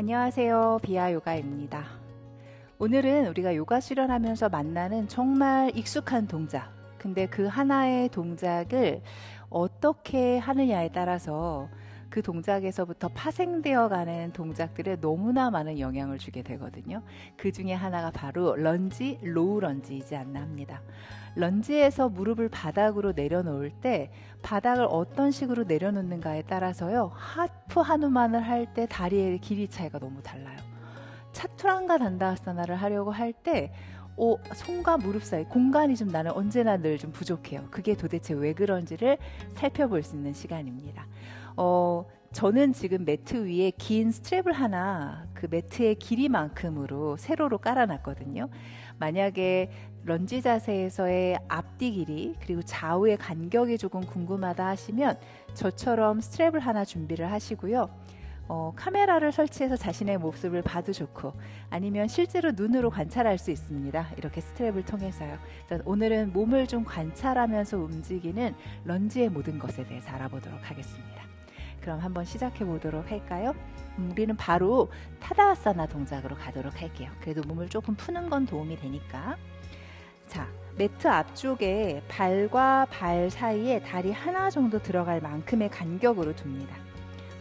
안녕하세요. 비아 요가입니다. 오늘은 우리가 요가 수련하면서 만나는 정말 익숙한 동작. 근데 그 하나의 동작을 어떻게 하느냐에 따라서 그 동작에서부터 파생되어 가는 동작들에 너무나 많은 영향을 주게 되거든요. 그 중에 하나가 바로 런지, 로우 런지이지 않나 합니다. 런지에서 무릎을 바닥으로 내려놓을 때 바닥을 어떤 식으로 내려놓는가에 따라서 하프 한우만을 할 때 다리의 길이 차이가 너무 달라요. 차투란가 단다아사나를 하려고 할때 오, 손과 무릎 사이 공간이 좀 나는 언제나 늘 좀 부족해요. 그게 도대체 왜 그런지를 살펴볼 수 있는 시간입니다. 어, 저는 지금 매트 위에 긴 스트랩을 하나 그 매트의 길이만큼으로 세로로 깔아놨거든요. 만약에 런지 자세에서의 앞뒤 길이 그리고 좌우의 간격이 조금 궁금하다 하시면 저처럼 스트랩을 하나 준비를 하시고요. 어, 카메라를 설치해서 자신의 모습을 봐도 좋고 아니면 실제로 눈으로 관찰할 수 있습니다. 이렇게 스트랩을 통해서요. 오늘은 몸을 좀 관찰하면서 움직이는 런지의 모든 것에 대해서 알아보도록 하겠습니다. 그럼 한번 시작해 보도록 할까요? 음, 우리는 바로 타다아사나 동작으로 가도록 할게요. 그래도 몸을 조금 푸는 건 도움이 되니까. 자, 매트 앞쪽에 발과 발 사이에 다리 하나 정도 들어갈 만큼의 간격으로 둡니다.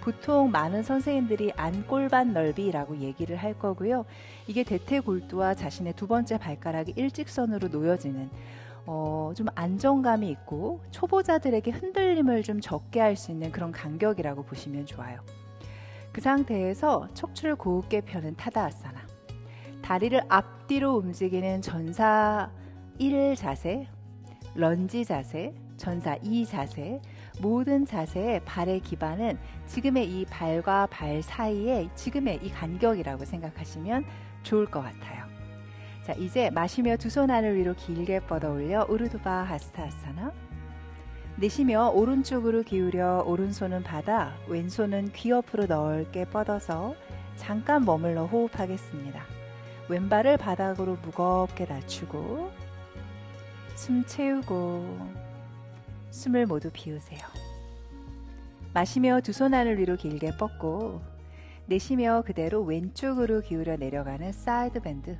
보통 많은 선생님들이 안골반 넓이라고 얘기를 할 거고요. 이게 대퇴골두와 자신의 두 번째 발가락이 일직선으로 놓여지는 어, 좀 안정감이 있고 초보자들에게 흔들림을 좀 적게 할 수 있는 그런 간격이라고 보시면 좋아요. 그 상태에서 척추를 곱게 펴는 타다아사나. 다리를 앞뒤로 움직이는 전사 1 자세, 런지 자세, 전사 2 자세, 모든 자세의 발의 기반은 지금의 이 발과 발 사이에 지금의 이 간격이라고 생각하시면 좋을 것 같아요. 자, 이제 마시며 두 손 하늘 위로 길게 뻗어 올려 우르두바 하스타아사나. 내쉬며 오른쪽으로 기울여 오른손은 바다, 왼손은 귀 옆으로 넓게 뻗어서 잠깐 머물러 호흡하겠습니다. 왼발을 바닥으로 무겁게 낮추고 숨 채우고 숨을 모두 비우세요. 마시며 두 손 하늘 위로 길게 뻗고 내쉬며 그대로 왼쪽으로 기울여 내려가는 사이드 밴드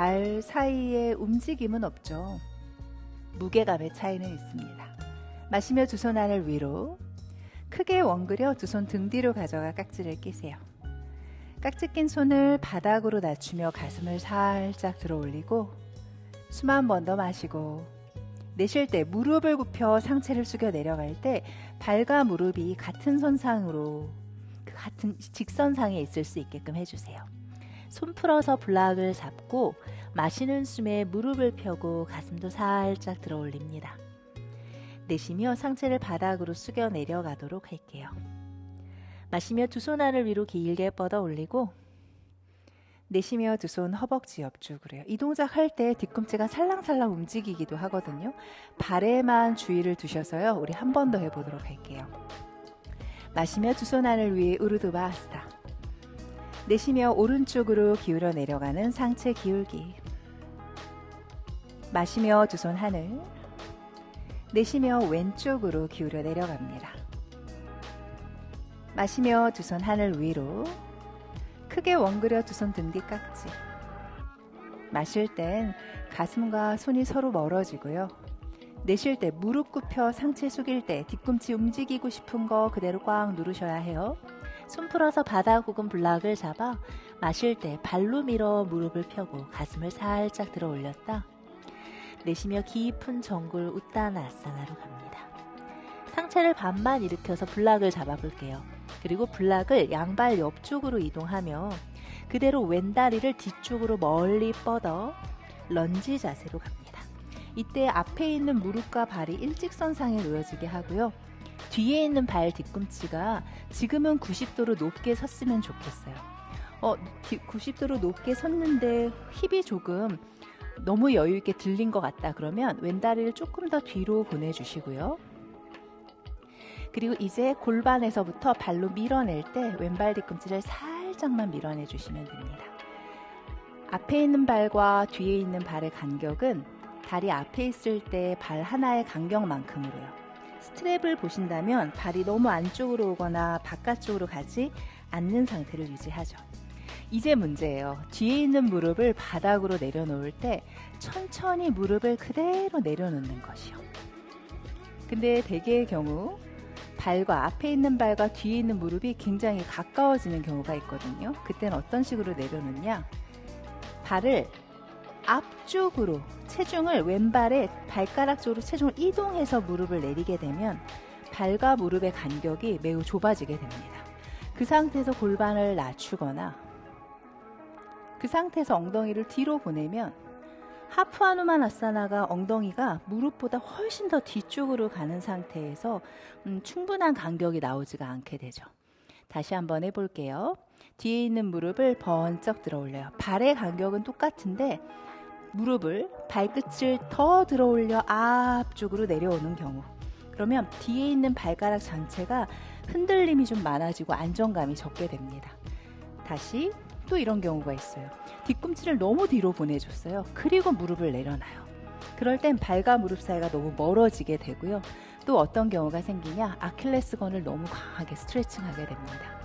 발 사이에 움직임은 없죠. 무게감의 차이는 있습니다. 마시며 두 손 안을 위로 크게 원그려 두 손 등 뒤로 가져가 깍지를 끼세요. 깍지 낀 손을 바닥으로 낮추며 가슴을 살짝 들어 올리고 숨 한 번 더 마시고 내쉴 때 무릎을 굽혀 상체를 숙여 내려갈 때 발과 무릎이 같은 선상으로 그 같은 직선상에 있을 수 있게끔 해주세요. 손 풀어서 블락을 잡고 마시는 숨에 무릎을 펴고 가슴도 살짝 들어 올립니다. 내쉬며 상체를 바닥으로 숙여 내려가도록 할게요. 마시며 두 손 안을 위로 길게 뻗어 올리고 내쉬며 두 손 허벅지 옆쪽으로 요이 동작 할 때 뒤꿈치가 살랑살랑 움직이기도 하거든요. 발에만 주의를 두셔서요. 우리 한 번 더 해보도록 할게요. 마시며 두 손 안을 위에 우르드바스타 내쉬며 오른쪽으로 기울여 내려가는 상체 기울기. 마시며 두 손 하늘. 내쉬며 왼쪽으로 기울여 내려갑니다. 마시며 두 손 하늘 위로. 크게 원그려 두 손 등 뒤 깍지. 마실 땐 가슴과 손이 서로 멀어지고요. 내쉴 때 무릎 굽혀 상체 숙일 때 뒤꿈치 움직이고 싶은 거 그대로 꽉 누르셔야 해요. 손 풀어서 바닥 혹은 블락을 잡아 마실 때 발로 밀어 무릎을 펴고 가슴을 살짝 들어 올렸다. 내쉬며 깊은 정글 우따나 아사나로 갑니다. 상체를 반만 일으켜서 블락을 잡아볼게요. 그리고 블락을 양발 옆쪽으로 이동하며 그대로 왼다리를 뒤쪽으로 멀리 뻗어 런지 자세로 갑니다. 이때 앞에 있는 무릎과 발이 일직선상에 놓여지게 하고요. 뒤에 있는 발 뒤꿈치가 지금은 90도로 높게 섰으면 좋겠어요. 어, 90도로 높게 섰는데 힙이 조금 너무 여유 있게 들린 것 같다 그러면 왼다리를 조금 더 뒤로 보내주시고요. 그리고 이제 골반에서부터 발로 밀어낼 때 왼발 뒤꿈치를 살짝만 밀어내 주시면 됩니다. 앞에 있는 발과 뒤에 있는 발의 간격은 다리 앞에 있을 때 발 하나의 간격만큼으로요. 스트랩을 보신다면 발이 너무 안쪽으로 오거나 바깥쪽으로 가지 앉는 상태를 유지하죠. 이제 문제예요. 뒤에 있는 무릎을 바닥으로 내려놓을 때 천천히 무릎을 그대로 내려놓는 것이요. 근데 대개의 경우 발과 앞에 있는 발과 뒤에 있는 무릎이 굉장히 가까워지는 경우가 있거든요. 그때는 어떤 식으로 내려놓냐? 발을 앞쪽으로 체중을 왼발에 발가락 쪽으로 체중을 이동해서 무릎을 내리게 되면 발과 무릎의 간격이 매우 좁아지게 됩니다. 그 상태에서 골반을 낮추거나 그 상태에서 엉덩이를 뒤로 보내면 하프 하누만 아사나가 엉덩이가 무릎보다 훨씬 더 뒤쪽으로 가는 상태에서 음, 충분한 간격이 나오지가 않게 되죠. 다시 한번 해볼게요. 뒤에 있는 무릎을 번쩍 들어 올려요. 발의 간격은 똑같은데 무릎을 발끝을 더 들어 올려 앞쪽으로 내려오는 경우. 그러면 뒤에 있는 발가락 전체가 흔들림이 좀 많아지고 안정감이 적게 됩니다. 다시 또 이런 경우가 있어요. 뒤꿈치를 너무 뒤로 보내줬어요. 그리고 무릎을 내려놔요. 그럴 땐 발과 무릎 사이가 너무 멀어지게 되고요. 또 어떤 경우가 생기냐? 아킬레스건을 너무 강하게 스트레칭하게 됩니다.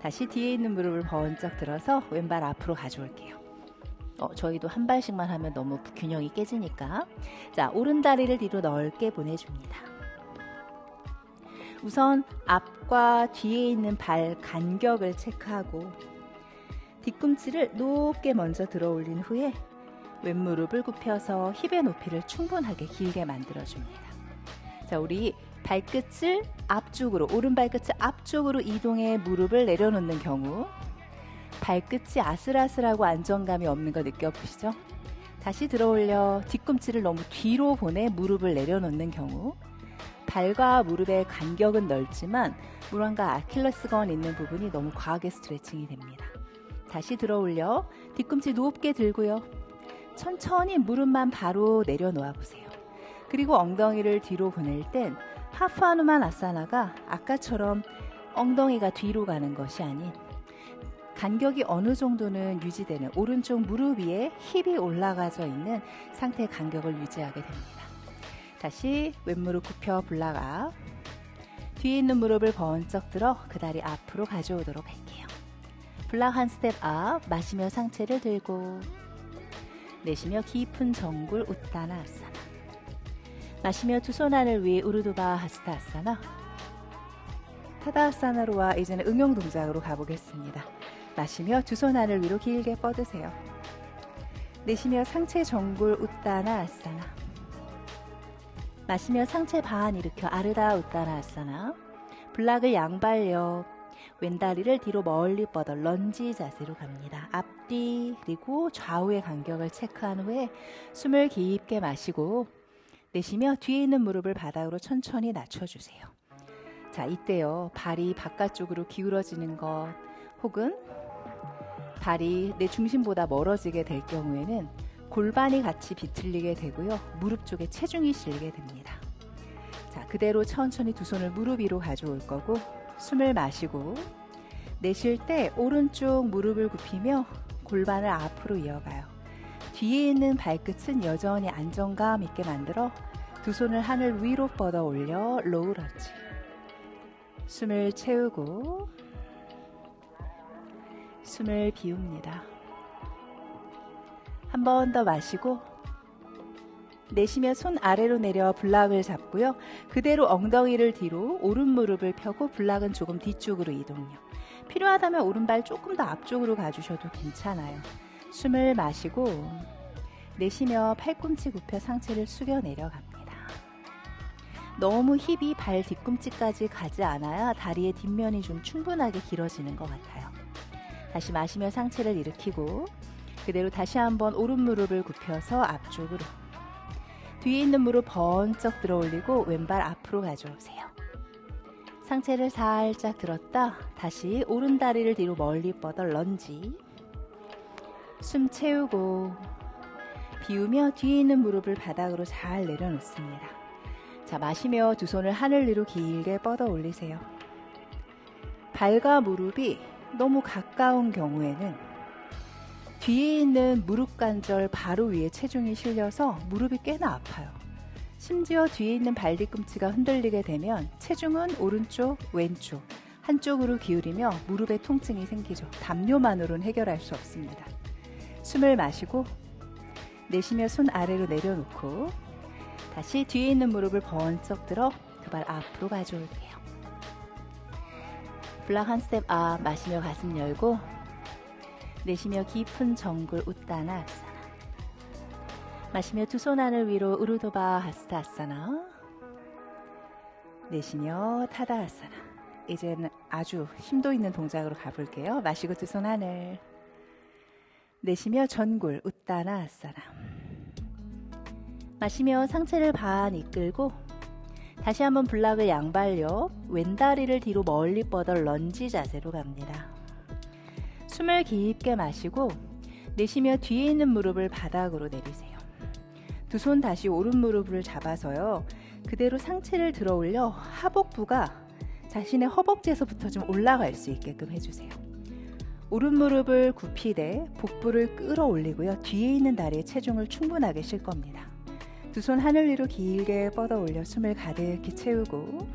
다시 뒤에 있는 무릎을 번쩍 들어서 왼발 앞으로 가져올게요. 어, 저희도 한 발씩만 하면 너무 균형이 깨지니까. 자, 오른 다리를 뒤로 넓게 보내줍니다. 우선 앞과 뒤에 있는 발 간격을 체크하고 뒤꿈치를 높게 먼저 들어 올린 후에 왼무릎을 굽혀서 힙의 높이를 충분하게 길게 만들어줍니다. 자, 우리 발끝을 앞쪽으로, 오른 발끝을 앞쪽으로 이동해 무릎을 내려놓는 경우 발끝이 아슬아슬하고 안정감이 없는 거 느껴보시죠? 다시 들어 올려 뒤꿈치를 너무 뒤로 보내 무릎을 내려놓는 경우 발과 무릎의 간격은 넓지만 무릎과 아킬레스건 있는 부분이 너무 과하게 스트레칭이 됩니다. 다시 들어 올려 뒤꿈치 높게 들고요. 천천히 무릎만 바로 내려놓아 보세요. 그리고 엉덩이를 뒤로 보낼 땐 하프하누만 아사나가 아까처럼 엉덩이가 뒤로 가는 것이 아닌 간격이 어느 정도는 유지되는 오른쪽 무릎 위에 힙이 올라가져 있는 상태의 간격을 유지하게 됩니다. 다시 왼무릎 굽혀 불라가 뒤에 있는 무릎을 번쩍 들어 그 다리 앞으로 가져오도록 할게요. 블락 한 스텝 업 마시며 상체를 들고 내쉬며 깊은 정굴 웃다나 아사나 마시며 두 손 하늘 위에 우르두바 하스타 아사나 타다 아사나로 와 이제는 응용 동작으로 가보겠습니다. 마시며 두 손 하늘 위로 길게 뻗으세요. 내쉬며 상체 정굴 웃다나 아사나 마시며 상체 반 일으켜 아르다 웃다나 아사나 블락을 양발 옆 왼다리를 뒤로 멀리 뻗어 런지 자세로 갑니다. 앞뒤 그리고 좌우의 간격을 체크한 후에 숨을 깊게 마시고 내쉬며 뒤에 있는 무릎을 바닥으로 천천히 낮춰주세요. 자, 이때요. 발이 바깥쪽으로 기울어지는 것 혹은 발이 내 중심보다 멀어지게 될 경우에는 골반이 같이 비틀리게 되고요. 무릎 쪽에 체중이 실리게 됩니다. 자, 그대로 천천히 두 손을 무릎 위로 가져올 거고 숨을 마시고 내쉴 때 오른쪽 무릎을 굽히며 골반을 앞으로 이어가요. 뒤에 있는 발끝은 여전히 안정감 있게 만들어 두 손을 하늘 위로 뻗어 올려 로우 런지. 숨을 채우고 숨을 비웁니다. 한 번 더 마시고 내쉬며 손 아래로 내려 블락을 잡고요. 그대로 엉덩이를 뒤로 오른 무릎을 펴고 블락은 조금 뒤쪽으로 이동요. 필요하다면 오른발 조금 더 앞쪽으로 가주셔도 괜찮아요. 숨을 마시고 내쉬며 팔꿈치 굽혀 상체를 숙여 내려갑니다. 너무 힙이 발 뒤꿈치까지 가지 않아야 다리의 뒷면이 좀 충분하게 길어지는 것 같아요. 다시 마시며 상체를 일으키고 그대로 다시 한번 오른 무릎을 굽혀서 앞쪽으로 뒤에 있는 무릎 번쩍 들어 올리고 왼발 앞으로 가져오세요. 상체를 살짝 들었다 다시 오른 다리를 뒤로 멀리 뻗어 런지 숨 채우고 비우며 뒤에 있는 무릎을 바닥으로 잘 내려놓습니다. 자, 마시며 두 손을 하늘 위로 길게 뻗어 올리세요. 발과 무릎이 너무 가까운 경우에는 뒤에 있는 무릎 관절 바로 위에 체중이 실려서 무릎이 꽤나 아파요. 심지어 뒤에 있는 발 뒤꿈치가 흔들리게 되면 체중은 오른쪽, 왼쪽, 한쪽으로 기울이며 무릎에 통증이 생기죠. 담요만으로는 해결할 수 없습니다. 숨을 마시고 내쉬며 손 아래로 내려놓고 다시 뒤에 있는 무릎을 번쩍 들어 그 발 앞으로 가져올게요. 블락 한 스텝 업 마시며 가슴 열고 내쉬며 깊은 정글 웃다나 아사나. 마시며 두 손 하늘 위로 우르도바 하스타 아사나. 내쉬며 타다 아사나. 이제는 아주 힘도 있는 동작으로 가볼게요. 마시고 두 손 하늘 내쉬며 전굴 웃다나 아사나. 마시며 상체를 반 이끌고 다시 한번 블락을 양발 옆 왼다리를 뒤로 멀리 뻗어 런지 자세로 갑니다. 숨을 깊게 마시고 내쉬며 뒤에 있는 무릎을 바닥으로 내리세요. 두 손 다시 오른 무릎을 잡아서요. 그대로 상체를 들어 올려 하복부가 자신의 허벅지에서부터 좀 올라갈 수 있게끔 해주세요. 오른 무릎을 굽히되 복부를 끌어 올리고요. 뒤에 있는 다리에 체중을 충분하게 실 겁니다. 두 손 하늘 위로 길게 뻗어 올려 숨을 가득히 채우고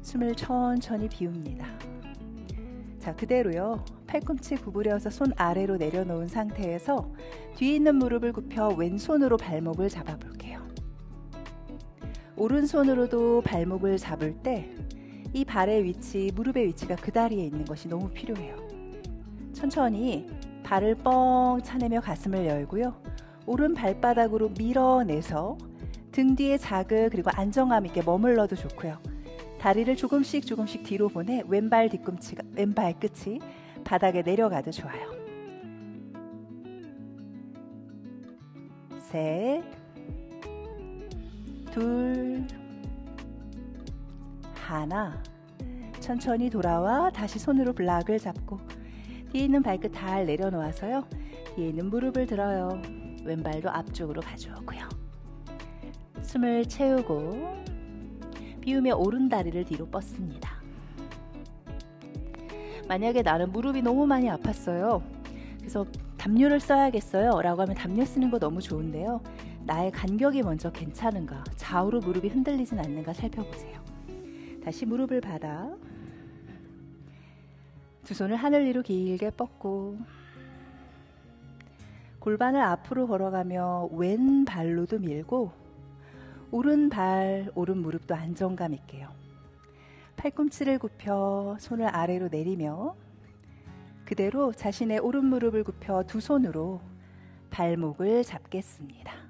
숨을 천천히 비웁니다. 자, 그대로요. 팔꿈치 구부려서 손 아래로 내려놓은 상태에서 뒤에 있는 무릎을 굽혀 왼손으로 발목을 잡아볼게요. 오른손으로도 발목을 잡을 때 이 발의 위치, 무릎의 위치가 그 다리에 있는 것이 너무 필요해요. 천천히 발을 뻥 차내며 가슴을 열고요. 오른 발바닥으로 밀어내서 등 뒤에 자극 그리고 안정감 있게 머물러도 좋고요. 다리를 조금씩 조금씩 뒤로 보내 왼발 뒤꿈치가 왼발 끝이 바닥에 내려가도 좋아요. 셋, 둘, 하나. 천천히 돌아와 다시 손으로 블락을 잡고 뒤에 있는 발끝 잘 내려놓아서요. 뒤에 있는 무릎을 들어요. 왼발도 앞쪽으로 가져오고요. 숨을 채우고 비우며 오른 다리를 뒤로 뻗습니다. 만약에 나는 무릎이 너무 많이 아팠어요. 그래서 담요를 써야겠어요. 라고 하면 담요 쓰는 거 너무 좋은데요. 나의 간격이 먼저 괜찮은가, 좌우로 무릎이 흔들리진 않는가 살펴보세요. 다시 무릎을 받아 두 손을 하늘 위로 길게 뻗고 골반을 앞으로 걸어가며 왼 발로도 밀고 오른발, 오른 무릎도 안정감 있게요. 팔꿈치를 굽혀 손을 아래로 내리며 그대로 자신의 오른 무릎을 굽혀 두 손으로 발목을 잡겠습니다.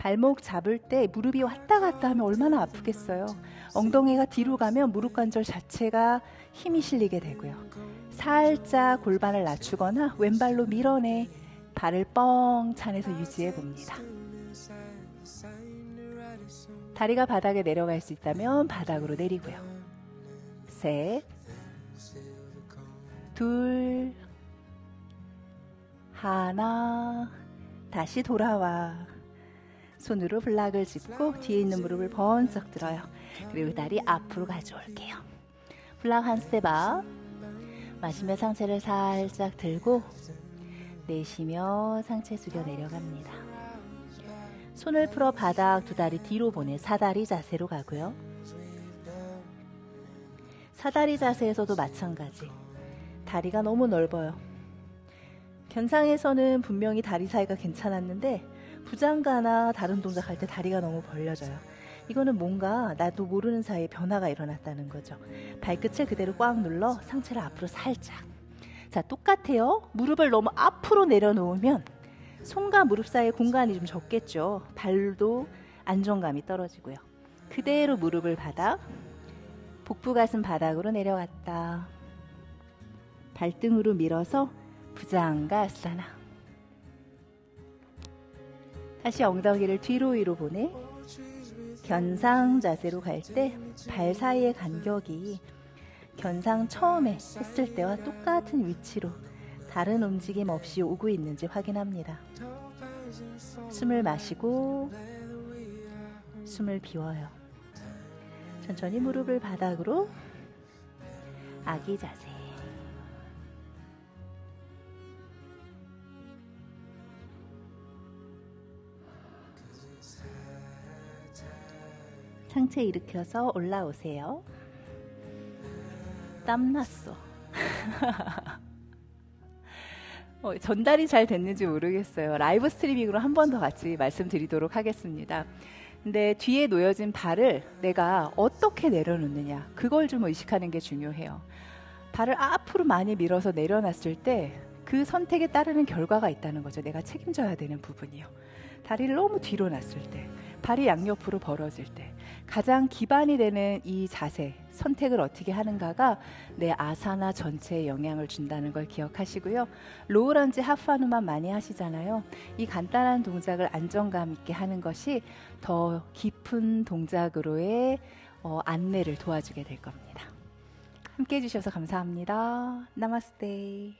발목 잡을 때 무릎이 왔다 갔다 하면 얼마나 아프겠어요. 엉덩이가 뒤로 가면 무릎 관절 자체가 힘이 실리게 되고요. 살짝 골반을 낮추거나 왼발로 밀어내 발을 뻥 차내서 유지해 봅니다. 다리가 바닥에 내려갈 수 있다면 바닥으로 내리고요. 셋, 둘, 하나, 다시 돌아와. 손으로 블락을 짚고 뒤에 있는 무릎을 번쩍 들어요. 그리고 다리 앞으로 가져올게요. 블락 한 스텝 업. 마시며 상체를 살짝 들고 내쉬며 상체 숙여 내려갑니다. 손을 풀어 바닥 두 다리 뒤로 보내 사다리 자세로 가고요. 사다리 자세에서도 마찬가지. 다리가 너무 넓어요. 견상에서는 분명히 다리 사이가 괜찮았는데 부장가나 다른 동작 할 때 다리가 너무 벌려져요. 이거는 뭔가 나도 모르는 사이에 변화가 일어났다는 거죠. 발끝을 그대로 꽉 눌러 상체를 앞으로 살짝. 자, 똑같아요. 무릎을 너무 앞으로 내려놓으면 손과 무릎 사이에 공간이 좀 적겠죠. 발도 안정감이 떨어지고요. 그대로 무릎을 바닥, 복부 가슴 바닥으로 내려갔다. 발등으로 밀어서 부장가 아사나. 다시 엉덩이를 뒤로 위로 보내 견상 자세로 갈 때 발 사이의 간격이 견상 처음에 했을 때와 똑같은 위치로 다른 움직임 없이 오고 있는지 확인합니다. 숨을 마시고 숨을 비워요. 천천히 무릎을 바닥으로 아기 자세. 상체 일으켜서 올라오세요. 땀났어. 어, 전달이 잘 됐는지 모르겠어요. 라이브 스트리밍으로 한 번 더 같이 말씀드리도록 하겠습니다. 근데 뒤에 놓여진 발을 내가 어떻게 내려놓느냐, 그걸 좀 의식하는 게 중요해요. 발을 앞으로 많이 밀어서 내려놨을 때 그 선택에 따르는 결과가 있다는 거죠. 내가 책임져야 되는 부분이요. 다리를 너무 뒤로 놨을 때, 발이 양옆으로 벌어질 때, 가장 기반이 되는 이 자세, 선택을 어떻게 하는가가 내 아사나 전체에 영향을 준다는 걸 기억하시고요. 로우런지 하프하누만 많이 하시잖아요. 이 간단한 동작을 안정감 있게 하는 것이 더 깊은 동작으로의 어, 안내를 도와주게 될 겁니다. 함께 해주셔서 감사합니다. 나마스테.